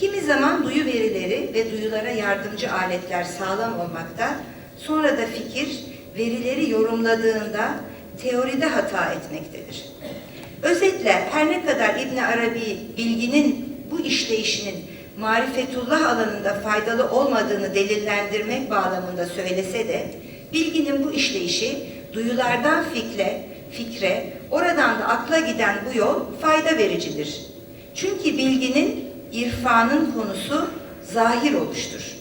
Kimi zaman duyu verileri ve duyulara yardımcı aletler sağlam olmakta, sonra da fikir verileri yorumladığında teoride hata etmektedir. Özetle her ne kadar İbn Arabi bilginin bu işleyişinin marifetullah alanında faydalı olmadığını delillendirmek bağlamında söylese de bilginin bu işleyişi duyulardan fikre, fikre, oradan da akla giden bu yol fayda vericidir. Çünkü bilginin irfanın konusu zahir oluştur.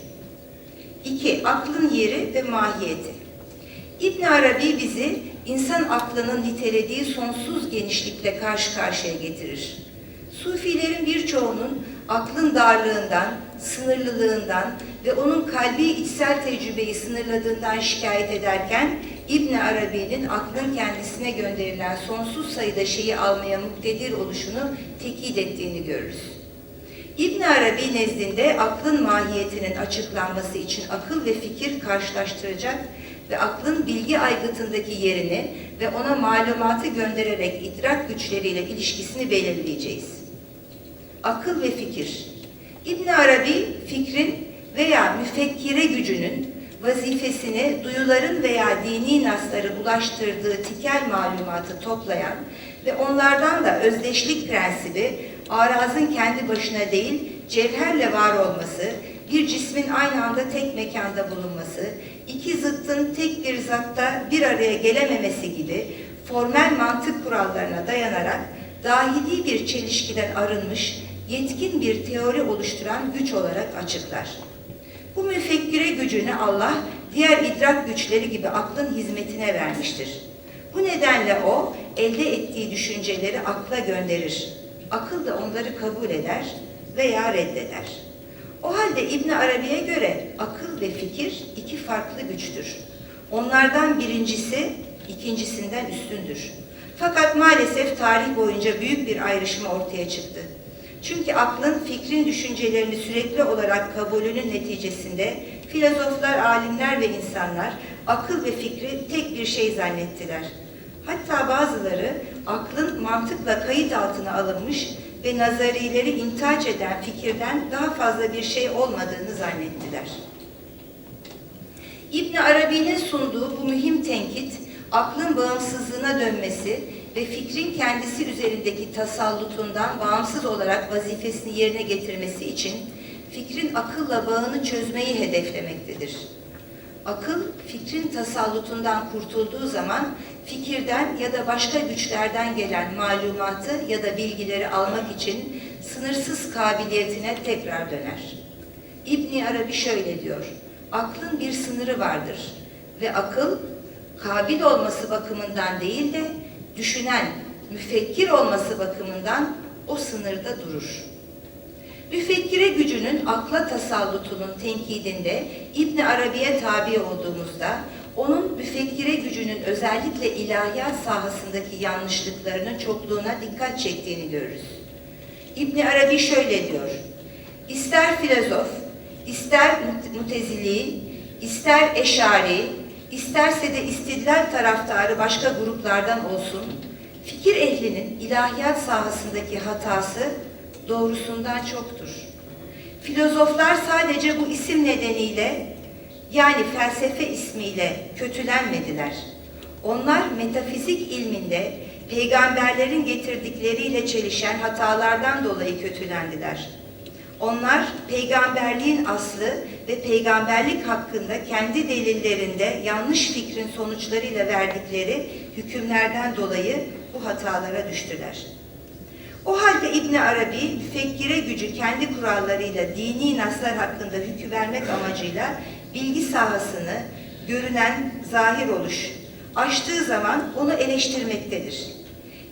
2. Aklın yeri ve mahiyeti. İbn Arabi bizi insan aklının nitelediği sonsuz genişlikle karşı karşıya getirir. Sufilerin birçoğunun aklın darlığından, sınırlılığından ve onun kalbi içsel tecrübeyi sınırladığından şikayet ederken İbn Arabi'nin aklın kendisine gönderilen sonsuz sayıda şeyi almaya muktedir oluşunu tekit ettiğini görürüz. İbn Arabi nezdinde aklın mahiyetinin açıklanması için akıl ve fikir karşılaştıracak ve aklın bilgi aygıtındaki yerini ve ona malumatı göndererek idrak güçleriyle ilişkisini belirleyeceğiz. Akıl ve fikir. İbn Arabi fikrin veya müfekkire gücünün vazifesini duyuların veya dini nasları ulaştırdığı tikel malumatı toplayan ve onlardan da özdeşlik prensibi arazın kendi başına değil cevherle var olması, bir cismin aynı anda tek mekanda bulunması, iki zıttın tek bir zatta bir araya gelememesi gibi formel mantık kurallarına dayanarak dahili bir çelişkiden arınmış, yetkin bir teori oluşturan güç olarak açıklar. Bu müfekkire gücünü Allah diğer idrak güçleri gibi aklın hizmetine vermiştir. Bu nedenle o elde ettiği düşünceleri akla gönderir. Akıl da onları kabul eder veya reddeder. O halde İbn Arabi'ye göre akıl ve fikir iki farklı güçtür. Onlardan birincisi ikincisinden üstündür. Fakat maalesef tarih boyunca büyük bir ayrışma ortaya çıktı. Çünkü aklın fikrin düşüncelerini sürekli olarak kabulünün neticesinde filozoflar, alimler ve insanlar akıl ve fikri tek bir şey zannettiler. Hatta bazıları aklın mantıkla kayıt altına alınmış ve nazarileri intihac eden fikirden daha fazla bir şey olmadığını zannettiler. İbn Arabi'nin sunduğu bu mühim tenkit, aklın bağımsızlığına dönmesi ve fikrin kendisi üzerindeki tasallutundan bağımsız olarak vazifesini yerine getirmesi için fikrin akılla bağını çözmeyi hedeflemektedir. Akıl, fikrin tasallutundan kurtulduğu zaman fikirden ya da başka güçlerden gelen malumatı ya da bilgileri almak için sınırsız kabiliyetine tekrar döner. İbni Arabi şöyle diyor, aklın bir sınırı vardır ve akıl, kabil olması bakımından değil de düşünen, müfekkir olması bakımından o sınırda durur. Müfekkire gücünün akla tasallutunun tenkidinde İbn Arabi'ye tabi olduğumuzda onun müfekkire gücünün özellikle ilahiyat sahasındaki yanlışlıklarının çokluğuna dikkat çektiğini görürüz. İbn Arabi şöyle diyor: İster filozof, ister mutezili, ister eşari, isterse de istidlal taraftarı başka gruplardan olsun, fikir ehlinin ilahiyat sahasındaki hatası doğrusundan çoktur. Filozoflar sadece bu isim nedeniyle yani felsefe ismiyle kötülenmediler. Onlar metafizik ilminde peygamberlerin getirdikleriyle çelişen hatalardan dolayı kötülendiler. Onlar peygamberliğin aslı ve peygamberlik hakkında kendi delillerinde yanlış fikrin sonuçlarıyla verdikleri hükümlerden dolayı bu hatalara düştüler. O halde İbn Arabi müfekkire gücü kendi kurallarıyla dini naslar hakkında hükü vermek amacıyla bilgi sahasını görünen zahir oluş açtığı zaman onu eleştirmektedir.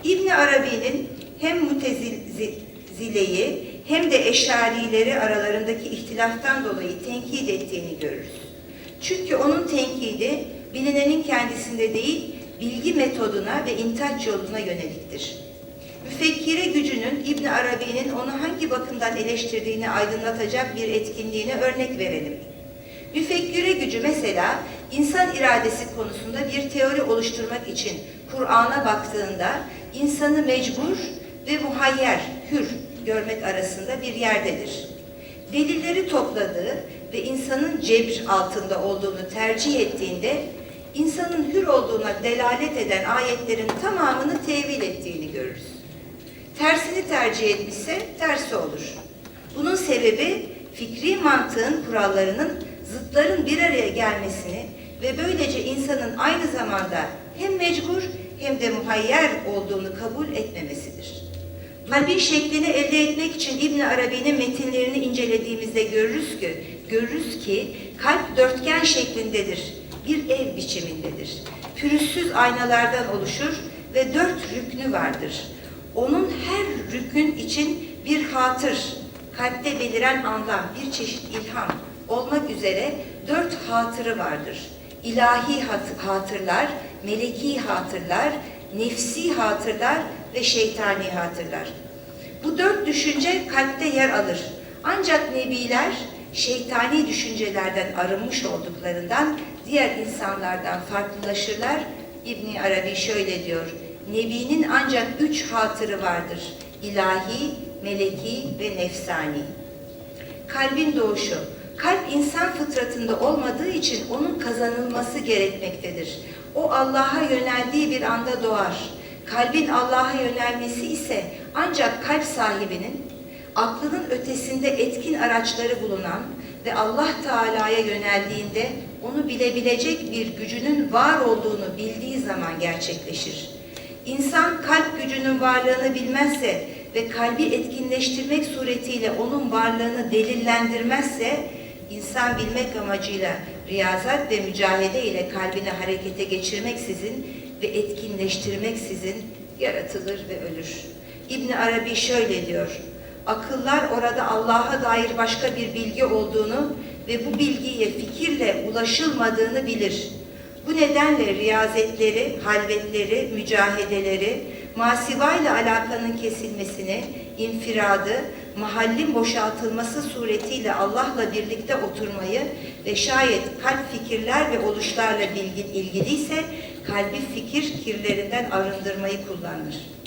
İbn Arabi'nin hem mutezileyi hem de eşarileri aralarındaki ihtilaftan dolayı tenkit ettiğini görürüz. Çünkü onun tenkidi bilinenin kendisinde değil, bilgi metoduna ve intaç yoluna yöneliktir. Müfekkire gücünün İbn Arabi'nin onu hangi bakımdan eleştirdiğini aydınlatacak bir etkinliğine örnek verelim. Müfekkire gücü mesela insan iradesi konusunda bir teori oluşturmak için Kur'an'a baktığında insanı mecbur ve muhayyer, hür görmek arasında bir yerdedir. delilleri topladığı ve insanın cebr altında olduğunu tercih ettiğinde insanın hür olduğuna delalet eden ayetlerin tamamını tevil ettiğini görürüz. Tersini tercih etmişse tersi olur. Bunun sebebi fikri mantığın kurallarının zıtların bir araya gelmesini ve böylece insanın aynı zamanda hem mecbur hem de muhayyer olduğunu kabul etmemesidir. Kalbin şeklini elde etmek için İbn Arabi'nin metinlerini incelediğimizde görürüz ki, görürüz ki kalp dörtgen şeklindedir, bir ev biçimindedir. Pürüzsüz aynalardan oluşur ve dört rüknü vardır. Onun her rükün için bir hatır, kalpte beliren anlam, bir çeşit ilham olmak üzere dört hatırı vardır. İlahi hat- hatırlar, meleki hatırlar, nefsi hatırlar ve şeytani hatırlar. Bu dört düşünce kalpte yer alır. Ancak nebiler şeytani düşüncelerden arınmış olduklarından diğer insanlardan farklılaşırlar. İbni Arabi şöyle diyor. Nebinin ancak üç hatırı vardır. İlahi, meleki ve nefsani. Kalbin doğuşu. Kalp insan fıtratında olmadığı için onun kazanılması gerekmektedir. O Allah'a yöneldiği bir anda doğar. Kalbin Allah'a yönelmesi ise ancak kalp sahibinin aklının ötesinde etkin araçları bulunan ve Allah Teala'ya yöneldiğinde onu bilebilecek bir gücünün var olduğunu bildiği zaman gerçekleşir. İnsan kalp gücünün varlığını bilmezse ve kalbi etkinleştirmek suretiyle onun varlığını delillendirmezse insan bilmek amacıyla riyazat ve mücahede ile kalbini harekete geçirmeksizin ve etkinleştirmeksizin yaratılır ve ölür. İbn Arabi şöyle diyor. Akıllar orada Allah'a dair başka bir bilgi olduğunu ve bu bilgiye fikirle ulaşılmadığını bilir. Bu nedenle riyazetleri, halvetleri, mücahedeleri, masivayla alakanın kesilmesini, infiradı, mahallin boşaltılması suretiyle Allah'la birlikte oturmayı ve şayet kalp fikirler ve oluşlarla ilgiliyse kalbi fikir kirlerinden arındırmayı kullanır.